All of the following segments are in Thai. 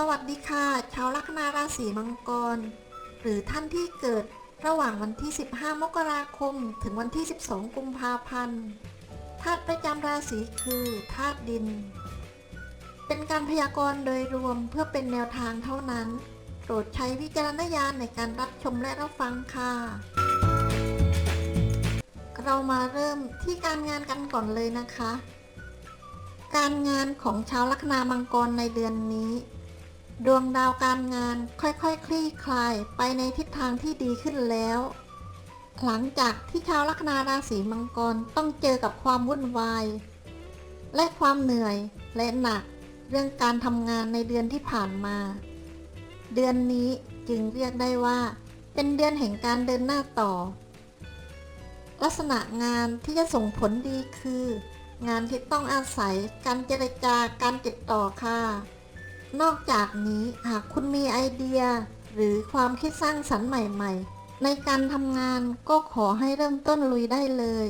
สวัสดีค่ะ ชาวลัคนาราศีมังกร หรือท่านที่เกิดระหว่างวันที่ 15 มกราคม ถึงวันที่ 12 กุมภาพันธ์ธาตุประจำราศีคือธาตุดิน เป็นการพยากรณ์โดยรวมเพื่อเป็นแนวทางเท่านั้นโปรดใช้วิจารณญาณในการรับชมและรับฟังค่ะ เรามาเริ่มที่การงานกันก่อนเลยนะคะ การงานของชาวลัคนามังกรในเดือนนี้ ดวงดาวการงานค่อยๆคคลี่คลายไปในทิศทางที่ดีขึ้นแล้ว หลังจากที่ชาวลัคนาราศีมังกรต้องเจอกับความวุ่นวาย และความเหนื่อยและหนักเรื่องการทำงานในเดือนที่ผ่านมา เดือนนี้จึงเรียกได้ว่า เป็นเดือนแห่งการเดินหน้าต่อ ลักษณะงานที่จะส่งผลดีคือ งานที่ต้องอาศัยการเจรจาการติดต่อค่ะ นอกจากนี้หากคุณมีไอเดีย หรือความคิดสร้างสรรค์ใหม่ๆ ในการทำงานก็ขอให้เริ่มต้นลุยได้เลย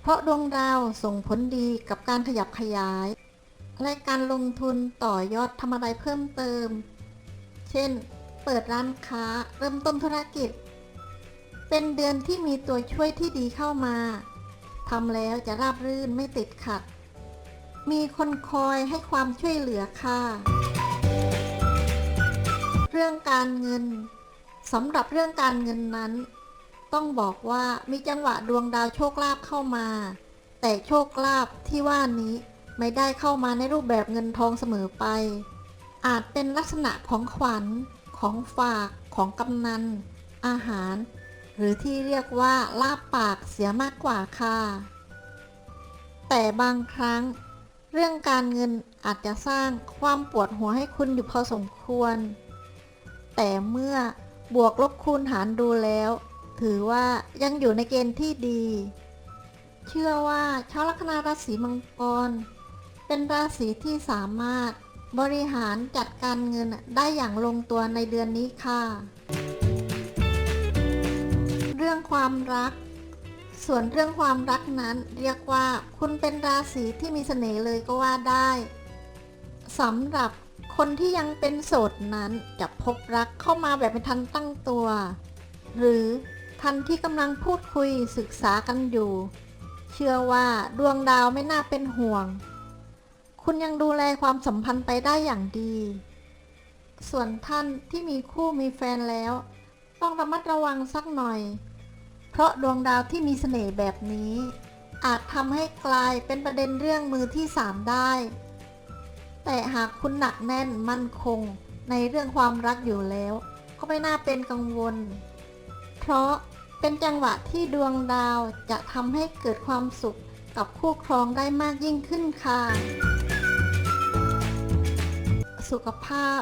เพราะดวงดาวส่งผลดีกับการขยับขยาย และการลงทุนต่อยอดทำอะไรเพิ่มเติม เช่น เปิดร้านค้าเริ่มต้นธุรกิจ เป็นเดือนที่มีตัวช่วยที่ดีเข้ามาทำแล้วจะราบรื่นไม่ติดขัด มีคนคอยให้ความช่วยเหลือค่ะ รื่องการเงินสำหรับเรื่องการเงินนั้น ต้องบอกว่ามีจังหวะดวงดาวโชคลาภเข้ามา แต่โชคลาภที่ว่านี้ไม่ได้เข้ามาในรูปแบบเงินทองเสมอไป อาจเป็นลักษณะของขวัญ ของฝากของกำนัน อาหาร หรือที่เรียกว่าลาบปากเสียมากกว่าค่ะ แต่บางครั้ง เรื่องการเงินอาจจะสร้างความปวดหัวให้คุณอยู่พอสมควร แต่เมื่อบวกลบคูณหารดูแล้ว ถือว่ายังอยู่ในเกณฑ์ที่ดี เชื่อว่าชาวลัคนาราศีมังกร เป็นราศีที่สามารถบริหารจัดการเงินได้อย่างลงตัวในเดือนนี้ค่ะ เรื่องความรัก ส่วนเรื่องความรักนั้นเรียกว่าคุณเป็นราศีที่มีเสน่ห์เลยก็ว่าได้สำหรับ คนที่ยังเป็นโสดนั้นจะพบรักเข้ามาแบบไม่ทันตั้งตัว หรือทันที่กำลังพูดคุยศึกษากันอยู่ เชื่อว่าดวงดาวไม่น่าเป็นห่วง คุณยังดูแลความสัมพันธ์ไปได้อย่างดี ส่วนท่านที่มีคู่มีแฟนแล้ว ต้องระมัดระวังสักหน่อย เพราะดวงดาวที่มีเสน่ห์แบบนี้ อาจทำให้กลายเป็นประเด็นเรื่องมือที่สามได้ แต่หากคุณหนักแน่นมั่นคงในเรื่องความรักอยู่แล้ว ก็ไม่น่าเป็นกังวล เพราะเป็นจังหวะที่ดวงดาวจะทำให้เกิดความสุขกับคู่ครองได้มากยิ่งขึ้นค่ะ สุขภาพ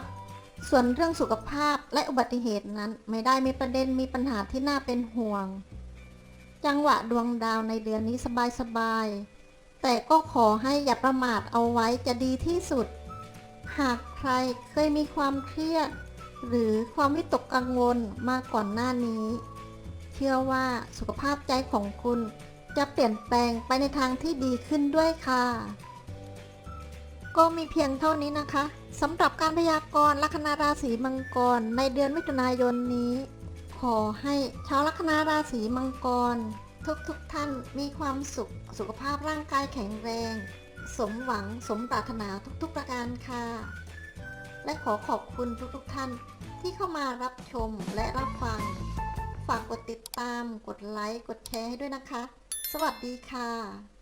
ส่วนเรื่องสุขภาพและอุบัติเหตุนั้นไม่ได้มีประเด็นมีปัญหาที่น่าเป็นห่วง จังหวะดวงดาวในเดือนนี้สบายๆแต่ก็ขอให้อย่าประมาทเอาไว้จะดีที่สุด หากใครเคยมีความเครียด หรือความวิตกกังวลมาก่อนหน้านี้ เชื่อว่าสุขภาพใจของคุณจะเปลี่ยนแปลงไปในทางที่ดีขึ้นด้วยค่ะ ก็มีเพียงเท่านี้นะคะสำหรับการพยากรณ์ลัคนาราศีมังกรในเดือนมิถุนายนนี้ ขอให้ชาวลัคนาราศีมังกร ทุกๆทท่านมีความสุขสุขภาพร่างกายแข็งแรง สมหวังสมปรารถนาทุกๆประการค่ะ และขอขอบคุณทุกๆทท่านที่เข้ามารับชมและรับฟัง ฝากกดติดตาม กดไลค์ กดแชร์ให้ด้วยนะคะ สวัสดีค่ะ